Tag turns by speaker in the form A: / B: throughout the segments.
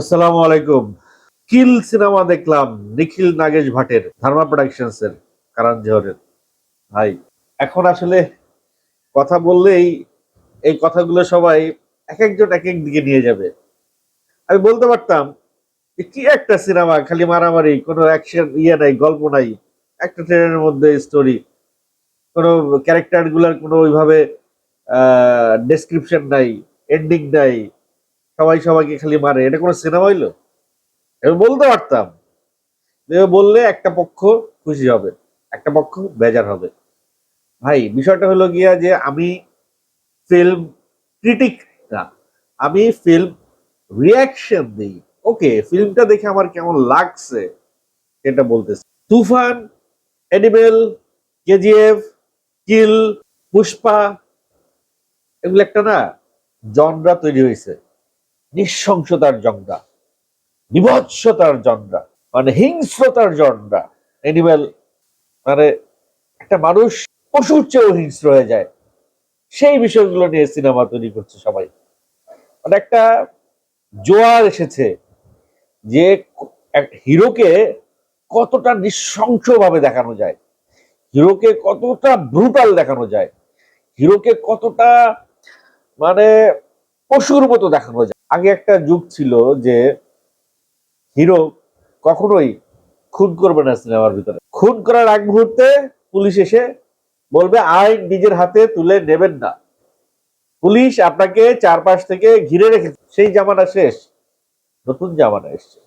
A: আসসালামু আলাইকুম। কিল সিনেমা দেখলাম নিখিল নাগেশ ভাটের, ধর্মা প্রোডাকশনস এর কারণ জোহরের। ভাই, এখন আসলে কথা বললেই এই কথাগুলো সবাই এক একজন এক এক দিকে নিয়ে যাবে। আমি বলতে পারতাম কি একটা সিনেমা, খালি মারামারি, কোনো অ্যাকশন ইয়ে নাই, গল্প নাই, একটা ট্রেনের মধ্যে স্টোরি কোনো ক্যারেক্টারগুলার কোনো ওইভাবে ডেসক্রিপশন নাই এন্ডিং নাই সবাই সবাইকে খালি মারে। এটা কোনো সিনেমা হইল? এবার বলতে পারতাম। বললে একটা পক্ষ খুশি হবে, একটা পক্ষ বেজার হবে। ভাই, বিষয়টা হলো গিয়া যে আমি ফিল্ম ক্রিটিক না, আমি ফিল্ম রিয়াকশন দিই ওকে ফিল্মটা দেখে আমার কেমন লাগছে এটা বলতেছি। Toofan Animal KGF Kill Pushpa এগুলো একটা না জনরা তৈরি হয়েছে। নৃশংসতার জনরা, বিভৎসতার জনরা মানে হিংস্রতার জনরা। এনিম্যাল মানে একটা মানুষ পশুর চেয়েও হিংস্র হয়ে যায়। সেই বিষয়গুলো নিয়ে সিনেমা তৈরি করছে সবাই। মানে একটা জোয়ার এসেছে যে এক হিরোকে কতটা নৃশংসভাবে দেখানো যায়। হিরোকে কতটা ব্রুটাল দেখানো যায়। হিরোকে কতটা মানে পশুর মতো দেখানো যায়। আগে একটা যুগ ছিল যে হিরো কখনোই খুন করবে না সিনেমার ভিতরে। খুন করার আগ মুহূর্তে পুলিশ এসে বলবে, আইন নিজের হাতে তুলে নেবেন না। পুলিশ আপনাকে চারপাশ থেকে ঘিরে রেখেছে সেই জামানা শেষ, নতুন জামানা এসছে।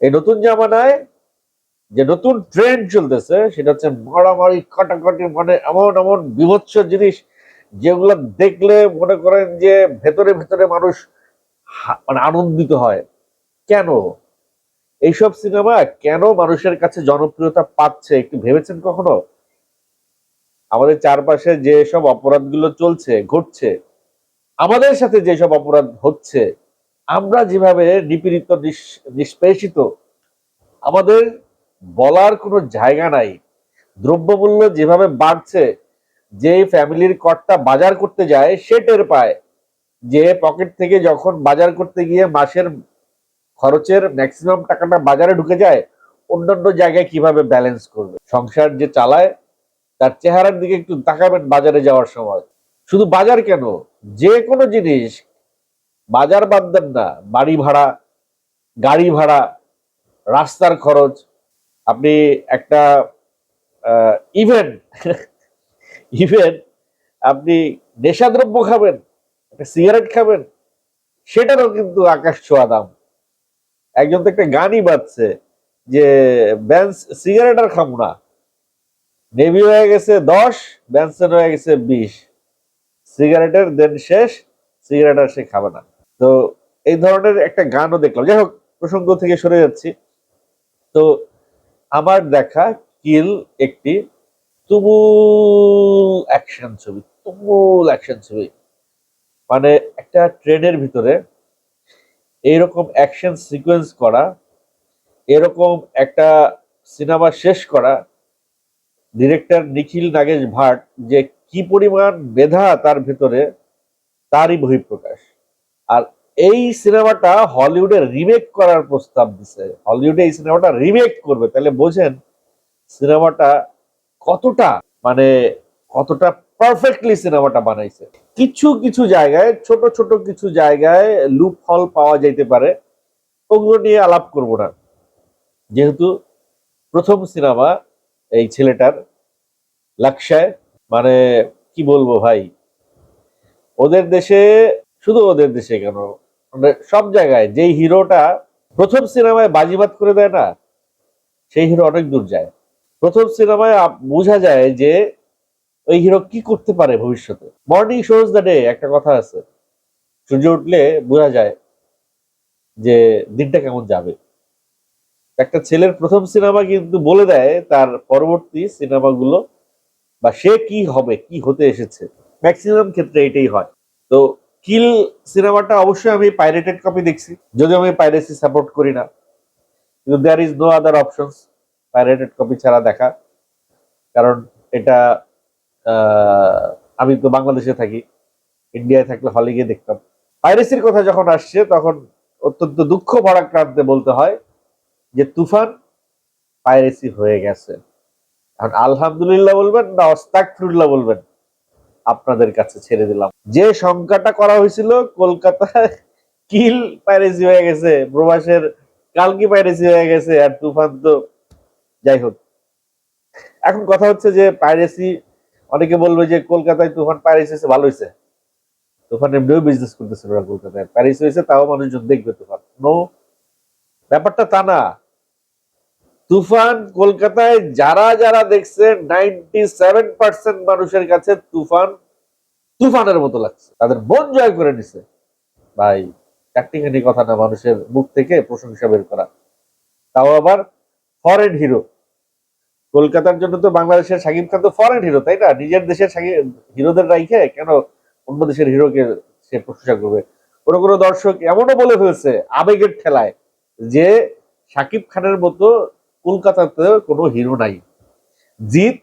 A: এই নতুন জামানায় যে নতুন ট্রেন্ড চলতেছে, সেটা হচ্ছে মারামারি, কাটাকাটি মানে এমন এমন বিভৎস জিনিস যেগুলো দেখলে মনে করেন যে ভেতরে ভেতরে মানুষ মানে আনন্দিত হয়। কেন? এইসব সিনেমা কেন মানুষের কাছে জনপ্রিয়তা পাচ্ছে একটু ভেবেছেন কখনো? আমাদের চারপাশে যে সব অপরাধগুলো চলছে, ঘটছে, আমাদের সাথে যেসব অপরাধ হচ্ছে, আমরা যেভাবে নিপীড়িত নিষ্পেষিত, আমাদের বলার কোনো জায়গা নাই। দ্রব্যমূল্য যেভাবে বাড়ছে যে ফ্যামিলির কর্তা বাজার করতে যায়, সে টের পায়। যে পকেট থেকে যখন বাজার করতে গিয়ে মাসের খরচের ম্যাক্সিমাম টাকাটা বাজারে ঢুকে যায়, অন্যান্য জায়গায় কীভাবে ব্যালেন্স করবে? সংসার যে চালায়, তার চেহারার দিকে একটু তাকাবেন বাজারে যাওয়ার সময়। শুধু বাজার কেন? যে কোনো জিনিস, বাজার বাদ দেন না, বাড়ি ভাড়া, গাড়ি ভাড়া, রাস্তার খরচ। আপনি একটা ইভেন্ট ইভেন আপনি নেশাদ্রব্য খাবেন। সিগারেট খাবেন, সেটারও কিন্তু আকাশ ছোঁয়া দাম। একজন তো একটা গানই বাজছে যে, ব্যান্স, সিগারেট আর খাব না। নেভি হয়ে গেছে দশ ব্যান্সেন হয়ে গেছে বিশ। সিগারেটের দেন শেষ, সিগারেট আর সে খাবে না। তো এই ধরনের একটা গানও দেখলাম। যাই হোক, প্রসঙ্গ থেকে সরে যাচ্ছি। তো আমার দেখা কিল একটি তুমুল অ্যাকশন ছবি, তুমুল অ্যাকশন ছবি। মানে একটা ট্রেনের ভিতরে এইরকম অ্যাকশন সিকোয়েন্স করা, এরকম একটা সিনেমা শেষ করা ডিরেক্টর নিখিল নাগেশ ভাট যে কি পরিমাণ মেধা তার ভিতরে, তারই বহিঃপ্রকাশ। আর এই সিনেমাটা হলিউডে রিমেক করার প্রস্তাব দিছে। হলিউডে এই সিনেমাটা রিমেক করবে। তাহলে বোঝেন সিনেমাটা কতটা মানে কতটা পারফেক্টলি সিনেমাটা বানাইছে। কিছু কিছু জায়গায়, ছোট ছোট কিছু জায়গায় লুপ ফল পাওয়া যাইতে পারে। ওগুলো নিয়ে আলাপ করব না। যেহেতু প্রথম সিনেমা এই ছেলেটার, লাকসায় মানে কি বলব ভাই? ওদের দেশে, শুধু ওদের দেশে কেন? মানে সব জায়গায়, যেই হিরোটা প্রথম সিনেমায় বাজিবাদ করে দেয় না, সেই হিরো অনেক দূর যায়। প্রথম সিনেমায় বোঝা যায় যে ওই হিরো কি করতে পারে ভবিষ্যতে? মর্নিং শোজ দ্য ডে একটা কথা আছে। সূর্য উঠলে বোঝা যায় যে দিনটা কেমন যাবে। একটা ছেলের প্রথম সিনেমা কিন্তু বলে দেয় তার পরবর্তী সিনেমাগুলো, বা সে কি হবে, কি হতে এসেছে। ম্যাক্সিমাম ক্ষেত্রে এটাই হয়। তো কিল সিনেমাটা অবশ্যই আমি পাইরেটেড কপি দেখছি। যদিও আমি পাইরেসি সাপোর্ট করি না। কিন্তু there is no other options pirated copy ছাড়া দেখা। কারণ এটা আমি তো বাংলাদেশে থাকি ইন্ডিয়ায় থাকলে হলে গিয়ে দেখতাম। পাইরেসির কথা যখন আসছে, তখন অত্যন্ত দুঃখ ভরাক্রান্তে বলতে হয় যে, তুফান পাইরেসি হয়ে গেছে। এখন আলহামদুলিল্লাহ বলবেন না অস্তাকফিরুল্লাহ বলবেন, আপনাদের কাছে ছেড়ে দিলাম। যে সংখ্যাটা করা হয়েছিল, কলকাতায় কিল পাইরেসি হয়ে গেছে, প্রবাসের কালকি পাইরেসি হয়ে গেছে, আর তুফান তো যাই হোক। এখন কথা হচ্ছে যে, পাইরেসি অনেকে বলবে যে কলকাতায় তুফান প্যারিস হয়েছে ভালো হয়েছে। তুফান এমনিও বিজনেস করতেছে ওরা কলকাতায়। প্যারিস হয়েছে, তাও মানুষজন দেখবে তুফান। নো ব্যাপারটা তা না। তুফান কলকাতায় যারা যারা দেখছে নাইনটি সেভেন পার্সেন্ট মানুষের কাছে তুফান তুফানের মতো লাগছে। তাদের মন জয় করে নিছে। ভাই চারটিখানি কথা না মানুষের মুখ থেকে প্রশংসা বের করা। তাও আবার ফরেন হিরো কলকাতার জন্য তো বাংলাদেশের সাকিব খান তো ফরেন হিরো তাই না? নিজের দেশের হিরোদের রাইখে কেন অন্য দেশের হিরোকে সে প্রশংসা করবে? কোনো কোনো দর্শক এমনও বলে ফেলছে আবেগের ঠেলায় যে সাকিব খানের মতো কলকাতাতে কোনো হিরো নাই। জিৎ,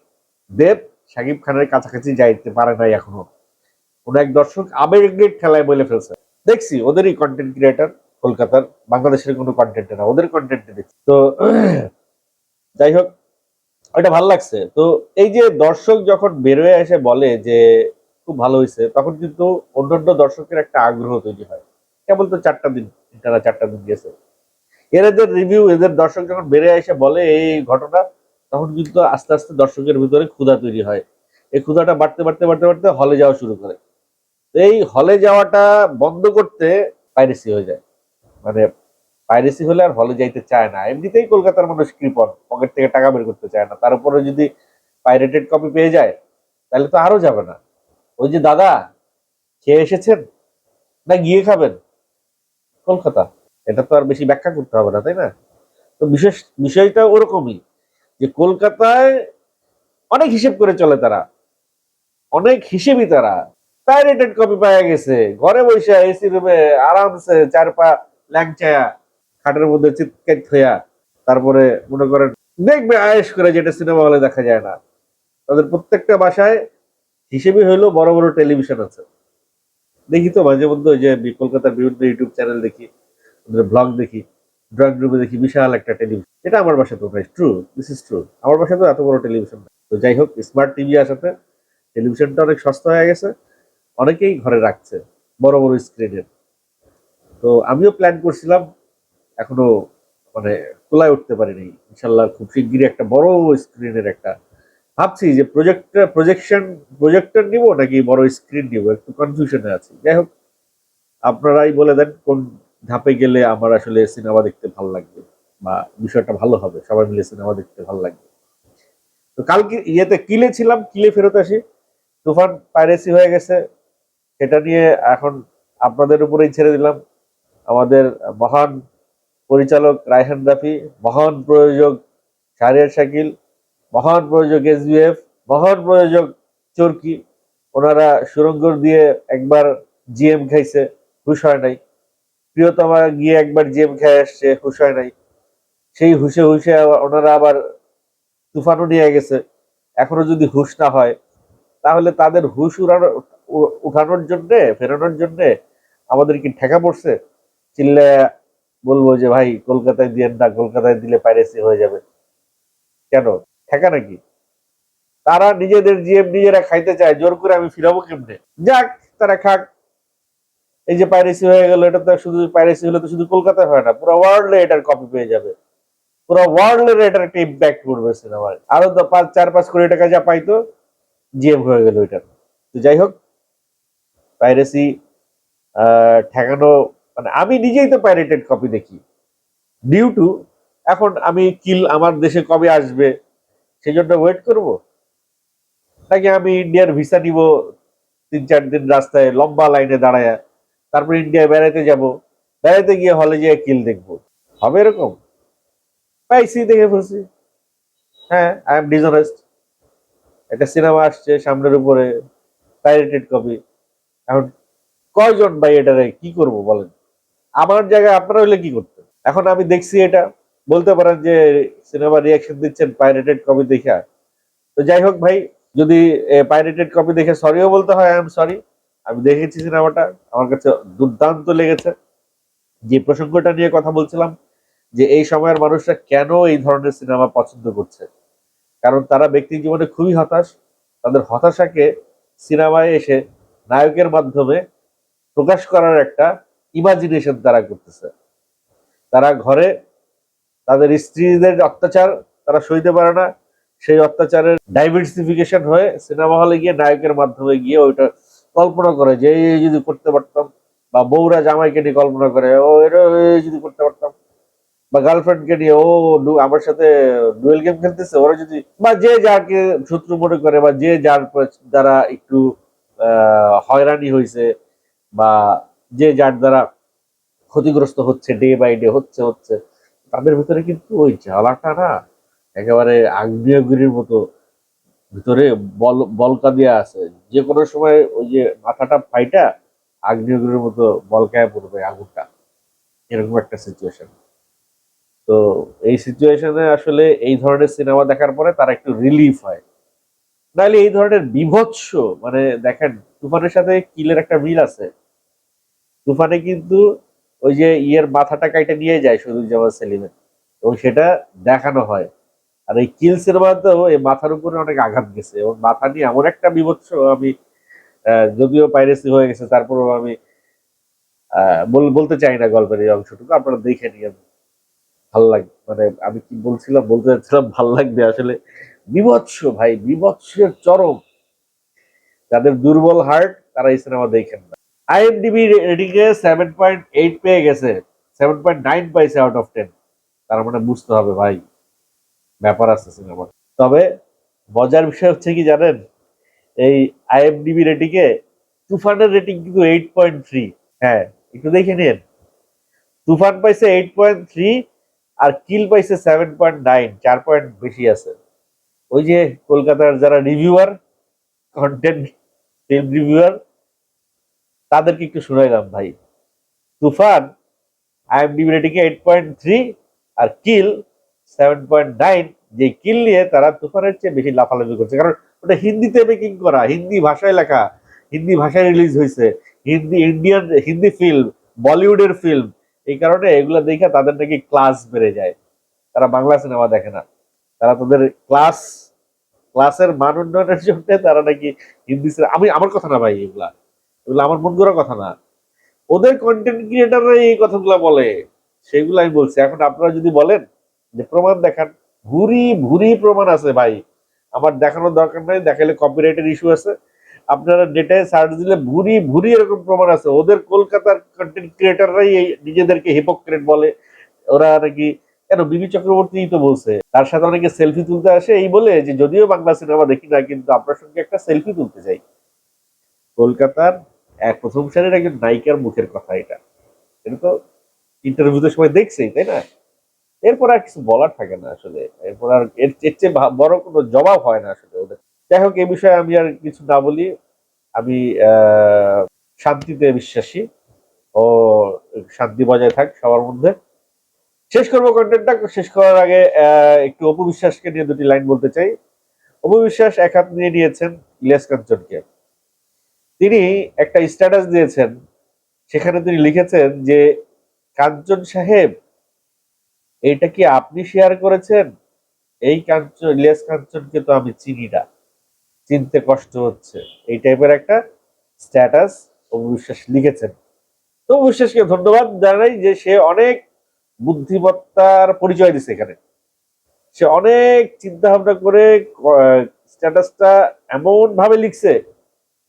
A: দেব সাকিব খানের কাছাকাছি যাইতে পারে নাই এখনও। কোন এক দর্শক আবেগের ঠেলায় বলে ফেলছে। দেখছি, ওদেরই কন্টেন্ট ক্রিয়েটার কলকাতার, বাংলাদেশের কোনো কন্টেন্ট না, ওদের কন্টেন্ট দেখছি। তো, যাই হোক ওটা ভালো লাগছে। তো এই যে দর্শক যখন বেরোয় এসে বলে যে খুব ভালো হয়েছে তখন কিন্তু অন্যান্য দর্শকের একটা আগ্রহ তৈরি হয়। কেবল তো চারটা দিন, তারা চারটা দিন গেছে। এদের রিভিউ এদের দর্শক যখন বেড়ে এসে বলে এই ঘটনা, তখন কিন্তু আস্তে আস্তে দর্শকের ভিতরে ক্ষুধা তৈরি হয়। এই ক্ষুধাটা বাড়তে বাড়তে বাড়তে বাড়তে হলে যাওয়া শুরু করে। এই হলে যাওয়াটা বন্ধ করতে পাইরেসি হয়ে যায়। মানে পাইরেসি হলে আর হলে যাইতে চায় না। এমনিতেই কলকাতার মানুষ কৃপণ পকেট থেকে টাকা বের করতে চায় না। তার উপরে যদি পাইরেটেড কপি পেয়ে যায়, তাহলে তো আরও যাবে না। ওই যে দাদা, খেয়ে এসেছেন? না, গিয়ে খাবেন? কলকাতা। এটা তো আর বেশি ব্যাখ্যা করতে হবে না, তাই না? তো বিশেষ, বিষয়টা ওরকমই যে কলকাতায় অনেক হিসেব করে চলে তারা। অনেক হিসেবই তারা। পাইরেটেড কপি পাওয়া গেছে। ঘরে বসে এসি রুমে আরামসে চার পা ল্যাংচায়া খাটের মধ্যে চিৎকার থইয়া তারপরে মনে করেন, দেখবে আয়েস করে যেটা সিনেমা হলে দেখা যায় না। তাদের প্রত্যেকটা বাসায় হিসেবে হইল বড় বড় টেলিভিশন আছে। দেখি তো মাঝে মধ্যে ওই যে কলকাতার বিভিন্ন ইউটিউব চ্যানেল দেখি ব্লগ দেখি ড্রয়িং রুমে দেখি বিশাল একটা টেলিভিশন এটা আমার বাসায় তো ট্রু দিস ইজ ট্রু আমার বাসায় তো এত বড় টেলিভিশন তো যাই হোক স্মার্ট টিভি আসাতে টেলিভিশনটা অনেক সস্তা হয়ে গেছে। অনেকেই ঘরে রাখছে, বড় বড় স্ক্রিনের তো আমিও প্ল্যান করছিলাম এখনও মানে তোলায় উঠতে পারিনি। ইনশাল্লাহ খুব শিগগিরই একটা বড় স্ক্রিনের একটা ভাবছি যে প্রজেক্টর প্রজেকশন প্রজেক্টর নিব নাকি বড় স্ক্রিন নিব? একটু কনফিউশনে আছি। যাই হোক, আপনারাই বলে দেন কোন ধাপে গেলে আমার আসলে সিনেমা দেখতে ভালো লাগবে বা বিষয়টা ভালো হবে। সবাই মিলে সিনেমা দেখতে ভালো লাগবে। তো কালকে ইয়েতে কিলে ছিলাম, কিলে ফেরত আসি। তুফান পাইরেসি হয়ে গেছে। সেটা নিয়ে এখন আপনাদের উপরেই ছেড়ে দিলাম। আমাদের মহান পরিচালক রায়হান রাফি, মহান প্রযোজক শাহরিয়ার শাকিল, মহান প্রযোজক এসবিএফ মহান প্রযোজক চরকি। ওনারা সুরঙ্গর দিয়ে একবার জিএম খাইছে, হুশ হয় নাই। প্রিয়তমা গিয়ে একবার জিএম খেয়ে আসছে, হুশ হয় নাই। সেই হুশে হুশে ওনারা আবার তুফানও নিয়ে গেছে। এখনও যদি হুশ না হয়, তাহলে তাদের হুশ উড়ানো উঠানোর জন্যে, ফেরানোর জন্যে আমাদের কি ঠেকা পড়ছে? চিল্লে বলব যে, ভাই, কলকাতায় দিয়েন না, কলকাতায় দিলে পাইরেসি হয়ে যাবে। কেন? ঠেকা নাকি? তারা নিজেদের জিএম নিজেরা খাইতে চায়, জোর করে আমি ফিরাবো কেমনে? যাক, তারা খাক। এই যে পাইরেসি হয়ে গেল, এটা তো শুধু পাইরেসি হলে তো শুধু কলকাতায় হয় না, পুরো ওয়ার্ল্ডে এটার কপি পেয়ে যাবে। পুরো ওয়ার্ল্ডের এটার একটা ইম্প্যাক্ট করবে সিনেমায় আরও তো পাঁচ, চার, পাঁচ কোটি টাকা যা পাইতো জিএম হয়ে গেল এটার। তো যাই হোক পাইরেসি ঠেকানো মানে আমি নিজেই তো প্যারেটেড কপি দেখি। ডিউ টু এখন আমি কিল আমার দেশে কবে আসবে সেই জন্য ওয়েট করব? নাকি আমি ইন্ডিয়ার ভিসা নিব, তিন চার দিন রাস্তায় লম্বা লাইনে দাঁড়ায়, তারপর ইন্ডিয়ায় বেড়াতে যাব বেড়াতে গিয়ে হলে গিয়ে কিল দেখব। হবে এরকম? পাইছি, দেখে ফেলছি। হ্যাঁ আই এম ডিসঅনেস্ট একটা সিনেমা আসছে সামনের উপরে পাইরেটেড কপি এখন কয়জন ভাই এটারে কি করব বলেন? আমার জায়গায় আপনারা হইলে কি করতেন? এখন আমি দেখছি এটা, বলতে পারেন যে সিনেমা রিয়াকশন দিচ্ছেন পাইরেটেড কপি দেখা। তো যাই হোক ভাই, যদি পাইরেটেড কপি দেখে সরিও বলতে হয় আই এম সরি আমি দেখেছি সিনেমাটা, আমার কাছে দুর্দান্ত লেগেছে। যে প্রসঙ্গটা নিয়ে কথা বলছিলাম, যে এই সময়ের মানুষরা কেন এই ধরনের সিনেমা পছন্দ করছে? কারণ তারা ব্যক্তি জীবনে খুবই হতাশ। তাদের হতাশাকে সিনেমায় এসে নায়কের মাধ্যমে প্রকাশ করার একটা ইমাজিনেশন তারা করতেছে। তারা ঘরে তাদের স্ত্রীদের অত্যাচার তারা সইতে পারে না। সেই অত্যাচারের ডাইভার্সিফিকেশন হয়ে সিনেমা হলে গিয়ে নায়কের মাধ্যমে গিয়ে ওইটা কল্পনা করে যে, এই যদি করতে পারতাম। বা বউরা জামাইকে নিয়ে কল্পনা করে, ও এটা যদি করতে পারতাম। বা গার্লফ্রেন্ডকে নিয়ে, ও আমার সাথে ডুয়েল গেম খেলতেছে। ওরা যদি, বা যে যাকে শত্রু মনে করে, বা যে যার দ্বারা একটু হয়রানি হয়েছে বা যে যার দ্বারা ক্ষতিগ্রস্ত হচ্ছে ডে বাই ডে হচ্ছে হচ্ছে, তাদের ভিতরে কিন্তু ওই জ্বালাটা না একেবারে আগ্নেয়গিরির মতো ভিতরে বল, বলকা দেওয়া আছে। যে কোনো সময় ওই যে মাথাটা ফাইটা আগ্নেয়গিরির মতো বলকায় পড়বে আগুনটা। এরকম একটা সিচুয়েশন তো এই সিচুয়েশনে আসলে এই ধরনের সিনেমা দেখার পরে তারা একটু রিলিফ হয়। নাহলে এই ধরনের বিভৎস মানে দেখেন, তুফানের সাথে কিলের একটা মিল আছে। তুফানে কিন্তু ওই যে ইয়ের মাথাটা কাইটা নিয়ে যায় সদুজ্জামান সেলিমের। এবং সেটা দেখানো হয়। আর এই কিল সিনেমাতেও এই মাথার উপরে অনেক আঘাত গেছে। এবং মাথা নিয়ে এমন একটা বিভৎস আমি যদিও পাইরেসি হয়ে গেছে, তারপরেও আমি বলতে চাই না গল্পের এই অংশটুকু। আপনারা দেখে নিয়ে ভালো লাগবে মানে আমি কি বলছিলাম, বলতে চাচ্ছিলাম, ভালো লাগবে আসলে। বিভৎস ভাই, বিভৎসের চরম। যাদের দুর্বল হার্ট তারা এই সিনেমা দেখেন না। আইএমডিবি রেটিং এ সেভেন পয়েন্ট এইট পেয়ে গেছে। সেভেন পয়েন্ট নাইন পাইছে আউট অফ টেন তার মানে বুঝতে হবে ভাই, ব্যাপার আছে সিনেমার। তবে মজার বিষয় হচ্ছে কি জানেন? এই আইএমডিবি রেটিং এ তুফানের রেটিং কিন্তু এইট পয়েন্ট থ্রি হ্যাঁ একটু দেখে নিন। তুফান পাইছে এইট পয়েন্ট থ্রি আর কিল পাইছে সেভেন পয়েন্ট নাইন চার পয়েন্ট বেশি আছে। ওই যে কলকাতার যারা রিভিউয়ার কন্টেন্ট ফিল্ম রিভিউয়ার তাদেরকে একটু শুনাইলাম ভাই। Toofan IMDb rating eight point three আর কিল সেভেন পয়েন্ট নাইন যে কিল নিয়ে তারা তুফানের চেয়ে বেশি লাফালাফি করছে। কারণ ওটা হিন্দিতে মেকিং করা, হিন্দি ভাষায় লেখা, হিন্দি ভাষায় রিলিজ হয়েছে, হিন্দি ইন্ডিয়ান হিন্দি ফিল্ম বলিউডের ফিল্ম এই কারণে এগুলো দেখে তাদের নাকি ক্লাস বেড়ে যায়। তারা বাংলা সিনেমা দেখে না। তারা তাদের ক্লাস ক্লাসের মান উন্নয়নের জন্য তারা নাকি হিন্দি সিনেমা আমি আমার কথা না ভাই এগুলা। এগুলো আমার মন করার কথা না। ওদের কন্টেন্ট ক্রিয়েটাররা এই কথাগুলা বলে, সেগুলো আমি বলছি। এখন আপনারা যদি বলেন যে প্রমাণ দেখান, ভুরি ভুরি প্রমাণ আছে ভাই। আমার দেখানোর দরকার নাই দেখালে কপিরাইটের ইস্যু আছে। আপনারা ডেটায় সার্চ দিলে ভুরি ভুরি এরকম প্রমাণ আছে। ওদের কলকাতার কন্টেন্ট ক্রিয়েটাররাই এই নিজেদেরকে হিপোক্রেট বলে। ওরা নাকি, কেন বিবি চক্রবর্তী তো বলছে, তার সাথে অনেকে সেলফি তুলতে আসে। এই বলে যে যদিও বাংলা সিনেমা দেখি না, কিন্তু আপনার সঙ্গে একটা সেলফি তুলতে চাই কলকাতার এক প্রথম সারির একজন নায়িকার মুখের কথা এটা। এটা তো ইন্টারভিউতে সময় দেখছেই, তাই না? এরপর আর কিছু বলার থাকে না আসলে। এরপর আর এর চেয়ে বড় কোনো জবাব হয় না আসলে ওদের। যাই হোক, এই বিষয়ে আমি আর কিছু না বলি। আমি শান্তিতে বিশ্বাসী ও শান্তি বজায় থাক সবার মধ্যে। শেষ করব কন্টেন্টটা শেষ করার আগে একটু অপবিশ্বাসকে নিয়ে দুটি লাইন বলতে চাই। অপবিশ্বাস এক হাত নিয়ে নিয়েছেন ইলিয়াস কাঞ্চনকে। তিনি একটা স্ট্যাটাস দিয়েছেন, সেখানে তিনি লিখেছেন যে, কাঞ্চন সাহেব, এটা কি আপনি শেয়ার করেছেন? এই কাঞ্চন, ইলিয়াস কাঞ্চনকে তো আমি চিনি না। চিনতে কষ্ট হচ্ছে। এই টাইপের একটা স্ট্যাটাস অবিশ্বাস লিখেছেন। তো অবিশ্বাসকে ধন্যবাদ জানাই যে সে অনেক বুদ্ধিমত্তার পরিচয় দিছে এখানে। সে অনেক চিন্তা ভাবনা করে স্ট্যাটাসটা এমন ভাবে লিখছে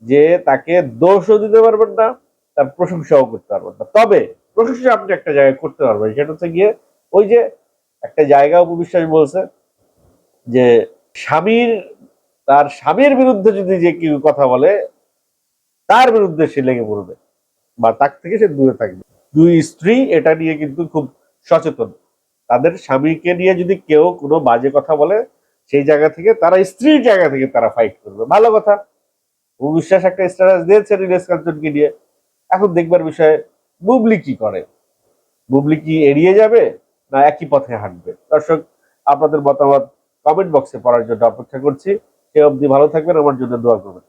A: যে তাকে দোষও দিতে পারবেন না, তার প্রশংসাও করতে পারবেন না। তবে প্রশংসা আপনি একটা জায়গায় করতে পারবেন, সেটা হচ্ছে গিয়ে ওই যে একটা জায়গা উপবিশ্বাস বলছে যে স্বামীর, তার স্বামীর বিরুদ্ধে যদি যে কেউ কথা বলে, তার বিরুদ্ধে সে লেগে পড়বে বা তার থেকে সে দূরে থাকবে। দুই স্ত্রী এটা নিয়ে কিন্তু খুব সচেতন। তাদের স্বামীকে নিয়ে যদি কেউ কোনো বাজে কথা বলে, সেই জায়গা থেকে তারা স্ত্রীর জায়গা থেকে তারা ফাইট করবে। ভালো কথা। বিশ্বাস একটা স্ট্যাটাস দিয়েছে রিলেশ কাঞ্চনকে নিয়ে। এখন দেখবার বিষয়ে, বুবলি কি করে? বুবলি কি এড়িয়ে যাবে না একই পথে হাঁটবে? দর্শক, আপনাদের মতামত কমেন্ট বক্সে পড়ার জন্য অপেক্ষা করছি। সে অবধি ভালো থাকবেন, আমার জন্য দোয়া করবেন।